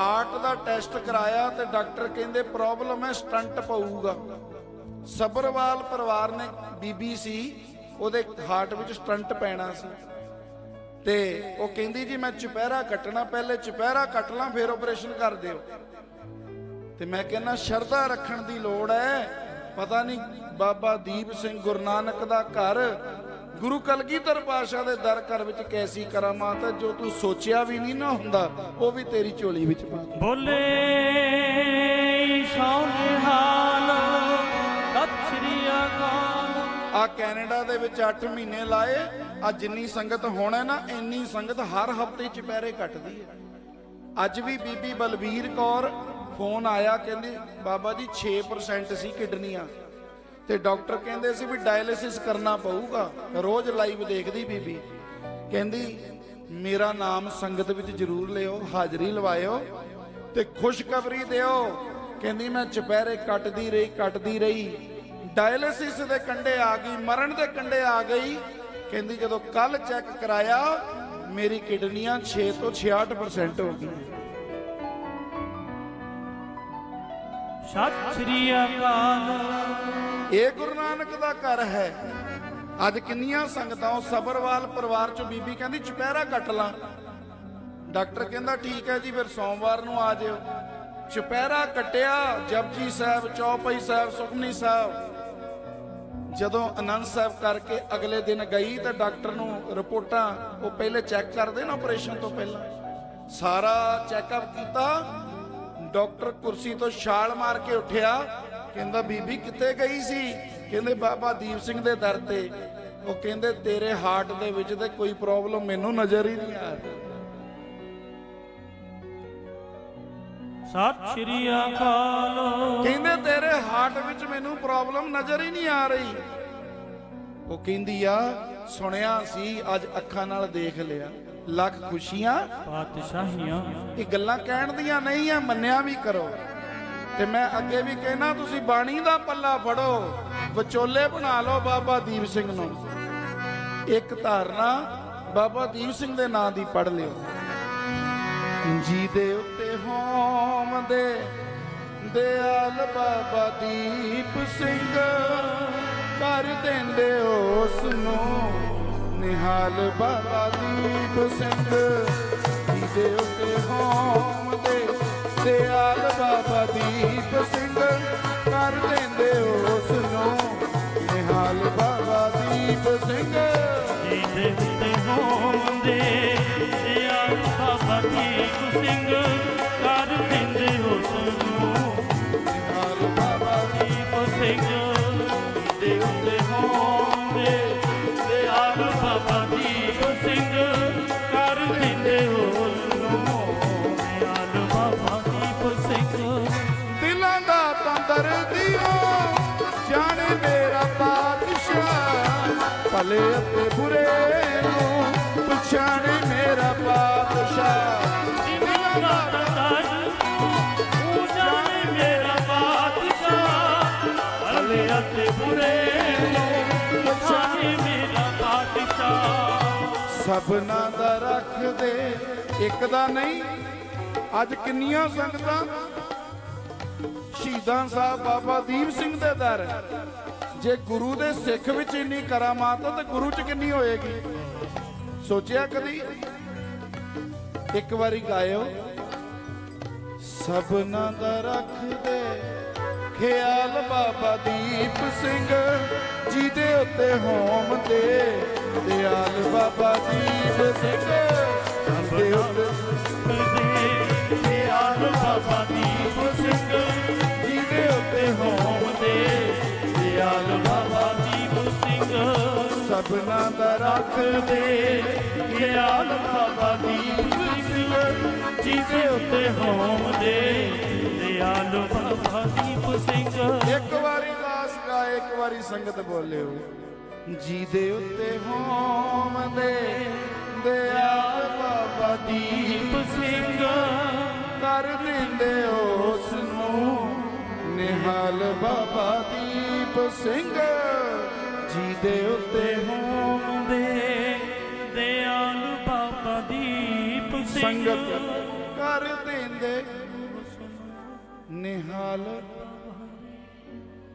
Heart ਦਾ test ਕਰਾਇਆ ਤੇ doctor ਕਹਿੰਦੇ ਪ੍ਰੋਬਲਮ ਹੈ ਸਟੰਟ ਪਊਗਾ। ਸਬਰਵਾਲ ਪਰਿਵਾਰ ਨੇ ਬੀਬੀ ਸੀ, ਉਹਦੇ ਹਾਰਟ ਵਿੱਚ ਸਟੰਟ ਪੈਣਾ ਸੀ। ਤੇ ਉਹ ਕਹਿੰਦੀ ਜੀ, ਮੈਂ ਚੁਪਹਿਰਾ ਕੱਟਣਾ, ਪਹਿਲੇ ਚੁਪਹਿਰਾ ਕੱਟ ਲਾਂ, ਫਿਰ ਆਪਰੇਸ਼ਨ ਕਰ ਦਿਓ। ਤੇ ਮੈਂ ਕਹਿੰਦਾ, ਸ਼ਰਧਾ ਰੱਖਣ ਦੀ ਲੋੜ ਹੈ। ਪਤਾ ਨਹੀਂ ਬਾਬਾ ਦੀਪ ਸਿੰਘ ਗੁਰੂ ਨਾਨਕ ਦਾ ਘਰ ਗੁਰੂ ਕਲਗੀਧਰ ਪਾਸ਼ਾ ਦੇ ਦਰ ਘਰ ਵਿੱਚ ਕੈਸੀ ਕਰਾਮਾਤ ਹੈ ਜੋ ਤੂੰ ਸੋਚਿਆ ਵੀ ਨਹੀਂ ਨਾ ਹੁੰਦਾ ਉਹ ਵੀ ਤੇਰੀ ਝੋਲੀ ਵਿੱਚ ਪਾ ਦੇ। ਬੋਲੇ ਸਤਿ ਅਕਾਲ। ਆ ਕੈਨੇਡਾ ਦੇ ਵਿੱਚ 8 ਮਹੀਨੇ ਲਾਏ ਆ ਜਿੰਨੀ ਸੰਗਤ ਹੋਣਾ ਨਾ ਇੰਨੀ ਸੰਗਤ ਹਰ ਹਫ਼ਤੇ ਚੁਪਹਿਰੇ ਕੱਟਦੀ ਹੈ। ਅੱਜ ਵੀ ਬੀਬੀ ਬਲਬੀਰ ਕੌਰ ਫੋਨ ਆਇਆ ਕਹਿੰਦੀ ਬਾਬਾ ਜੀ 6% ਸੀ ਕਿਡਨੀਆਂ। ਤੇ ਡਾਕਟਰ ਕਹਿੰਦੇ ਸੀ ਵੀ ਡਾਇਲਿਸਿਸ ਕਰਨਾ ਪਊਗਾ। ਰੋਜ਼ ਲਾਈਵ ਦੇਖਦੀ ਬੀਬੀ। ਕਹਿੰਦੀ, ਮੇਰਾ ਨਾਮ ਸੰਗਤ ਵਿੱਚ ਜ਼ਰੂਰ ਲਿਓ, ਹਾਜ਼ਰੀ ਲਵਾਇਓ ਤੇ ਖੁਸ਼ਖਬਰੀ ਦਿਓ। ਕਹਿੰਦੀ, ਮੈਂ ਚੁਪਹਿਰੇ ਕੱਟਦੀ ਰਹੀ ਕੱਟਦੀ ਰਹੀ। ਡਾਇਲਿਸਿਸ ਦੇ ਕੰਡੇ ਆ ਗਈ, ਮਰਨ ਦੇ ਕੰਡੇ ਆ ਗਈ। ਕਹਿੰਦੀ, ਜਦੋਂ ਕੱਲ ਚੈੱਕ ਕਰਾਇਆ, ਮੇਰੀ ਕਿਡਨੀਆਂ 6 ਤੋਂ 66% ਹੋ ਗਈਆਂ। ਸਤਿ ਸ੍ਰੀ ਅਕਾਲ। ਇਹ ਗੁਰੂ ਨਾਨਕ ਦਾ ਘਰ ਹੈ। ਅੱਜ ਕਿੰਨੀਆਂ ਸੰਗਤਾਂ ਉਹ ਸਬਰਵਾਲ ਪਰਿਵਾਰ ਚੋਂ ਬੀਬੀ ਕਹਿੰਦੀ, ਚੁਪਹਿਰਾ ਕੱਟ ਲਾਂ। ਡਾਕਟਰ ਕਹਿੰਦਾ, ਠੀਕ ਹੈ ਜੀ, ਫਿਰ ਸੋਮਵਾਰ ਨੂੰ ਆ ਜਿਓ। ਚੁਪਹਿਰਾ ਕੱਟਿਆ, ਜਪਜੀ ਸਾਹਿਬ, ਚੌਪਈ ਸਾਹਿਬ, ਸੁਖਮਨੀ ਸਾਹਿਬ। ਜਦੋਂ ਅਨੰਦ ਸਾਹਿਬ ਕਰਕੇ ਅਗਲੇ ਦਿਨ ਗਈ ਤਾਂ ਡਾਕਟਰ ਨੂੰ ਰਿਪੋਰਟਾਂ ਉਹ ਪਹਿਲੇ ਚੈੱਕ ਕਰਦੇ ਨਾ, ਆਪਰੇਸ਼ਨ ਤੋਂ ਪਹਿਲਾਂ। ਸਾਰਾ ਚੈੱਕਅਪ ਕੀਤਾ ਡਾਕਟਰ ਕੁਰਸੀ ਤੋਂ ਛਾਲ ਮਾਰ ਕੇ ਉੱਠਿਆ। ਕਹਿੰਦਾ ਬੀਬੀ ਕਿੱਥੇ ਗਈ ਸੀ? ਕਹਿੰਦੇ ਬਾਬਾ ਦੀਪ ਸਿੰਘ ਦੇ ਦਰ ਤੇ। ਉਹ ਕਹਿੰਦੇ ਤੇਰੇ ਹਾਰਟ ਦੇ ਵਿੱਚ ਤੇ ਕੋਈ ਪ੍ਰੋਬਲਮ ਮੈਨੂੰ ਨਜ਼ਰ ਹੀ ਨਹੀਂ ਆ ਰਹੀ। ਸਤਿ ਸ੍ਰੀ ਅਕਾਲ। ਕਹਿੰਦੇ ਤੇਰੇ ਹਾਰਟ ਵਿੱਚ ਮੈਨੂੰ ਪ੍ਰੋਬਲਮ ਨਜ਼ਰ ਹੀ ਨਹੀਂ ਆ ਰਹੀ। ਉਹ ਕਹਿੰਦੀ ਆ ਸੁਣਿਆ ਸੀ ਅੱਜ ਅੱਖਾਂ ਨਾਲ ਦੇਖ ਲਿਆ। ਲੱਖ ਖੁਸ਼ੀਆਂ ਪਾਤਸ਼ਾਹੀਆਂ ਇਹ ਗੱਲਾਂ ਕਹਿਣ ਦੀਆਂ ਨਹੀਂ ਆ ਮੰਨਿਆ ਵੀ ਕਰੋ। ਤੇ ਮੈਂ ਅੱਗੇ ਵੀ ਕਹਿਣਾ ਤੁਸੀਂ ਬਾਣੀ ਦਾ ਪੱਲਾ ਫੜੋ ਵਿਚੋਲੇ ਬਣਾ ਲਓ ਬਾਬਾ ਦੀਪ ਸਿੰਘ ਨੂੰ। ਇੱਕ ਧਾਰਨਾ ਬਾਬਾ ਦੀਪ ਸਿੰਘ ਦੇ ਨਾਂ ਦੀ ਪੜ ਲਿਓ। ਜੀ ਦੇ ਉੱਤੇ ਹੋਮ ਦੇ ਦਿਆਲ ਬਾਬਾ ਦੀਪ ਸਿੰਘ ਕਰ ਦਿੰਦੇ ਉਸ ਨੂੰ। ਨਿਹਾਲ ਬਾਬਾ ਦੀਪ ਸਿੰਘ ਜੀ ਦੇ ਉੱਤੇ ਹੋਮ ਦੇ ਦਿਆਲ ਬਾਬਾ ਦੀਪ ਸਿੰਘ ਕਰ ਦਿੰਦੇ ਉਸ ਨੂੰ। ਨਿਹਾਲ ਬਾਬਾ ਦੀਪ ਸਿੰਘ ਭਲੇ ਅਤੇ ਬੁਰੇ ਨੂੰ ਪਛਾਣੇ ਮੇਰਾ ਬਾਦਸ਼ਾਹ ਦਿਲਾਂ ਦਾ ਤੰਦਰ ਉਹ ਜਾਣੇ ਮੇਰਾ ਬਾਦਸ਼ਾਹ ਭਲੇ ਅਤੇ ਬੁਰੇ ਨੂੰ ਪਛਾਣੇ ਮੇਰਾ ਬਾਦਸ਼ਾਹ ਸਭਨਾ ਦਾ ਰੱਖਦੇ ਇੱਕ ਦਾ ਨਹੀਂ ਅੱਜ ਕਿੰਨੀਆਂ ਸੰਗਤਾਂ ਸ਼ਹੀਦਾਂ ਸਾਹਿਬ ਬਾਬਾ ਦੀਪ ਸਿੰਘ ਦੇ ਦਰ। ਜੇ ਗੁਰੂ ਦੇ ਸਿੱਖ ਵਿੱਚ ਇੰਨੀ ਕਰਾਮਾਤ ਤੇ ਗੁਰੂ ਚ ਕਿੰਨੀ ਹੋਏਗੀ? ਸੋਚਿਆ ਕਦੀ? ਇੱਕ ਵਾਰੀ ਗਾਇਓ। ਸਭਨਾ ਦਾ ਰੱਖਦੇ ਖਿਆਲ ਬਾਬਾ ਦੀਪ ਸਿੰਘ। ਜੀ ਦੇ ਉੱਤੇ ਹੋਮ ਤੇ ਦਿਆਲ ਬਾਬਾ ਦੀਪ ਸਿੰਘ। ਦੇ ਉੱਤੇ ਦਿਆਲ ਬਾਬਾ ਦੀਪ ਸਭਨਾ ਦਾ ਰੱਖਦੇ ਦਿਆਲ ਬਾਬਾ ਦੀਪ ਸਿੰਘ ਜਿਹਦੇ ਉੱਤੇ ਹੋਮ ਦੇ ਦਿਆਲ ਬਾਬਾ ਦੀਪ ਸਿੰਘ। ਇੱਕ ਵਾਰੀ ਦਾਸ ਗਾਏ, ਇੱਕ ਵਾਰੀ ਸੰਗਤ ਬੋਲਿਓ। ਜੀ ਦੇ ਉੱਤੇ ਹੋਮ ਦੇ ਦਿਆਲ ਬਾਬਾ ਦੀਪ ਦੀਪ ਸਿੰਘ। ਕਰ ਦਿੰਦੇ ਉਸ ਨੂੰ ਨਿਹਾਲ ਬਾਬਾ ਦੀਪ ਸਿੰਘ। ਜੀ ਦੇ ਉੱਤੇ ਹੋਮ ਦੇ ਦਿਆਲ ਬਾਬਾ ਦੀਪ ਸਿੰਘ। ਸੰਗਤ ਕਰ ਦਿੰਦੇ ਨਿਹਾਲ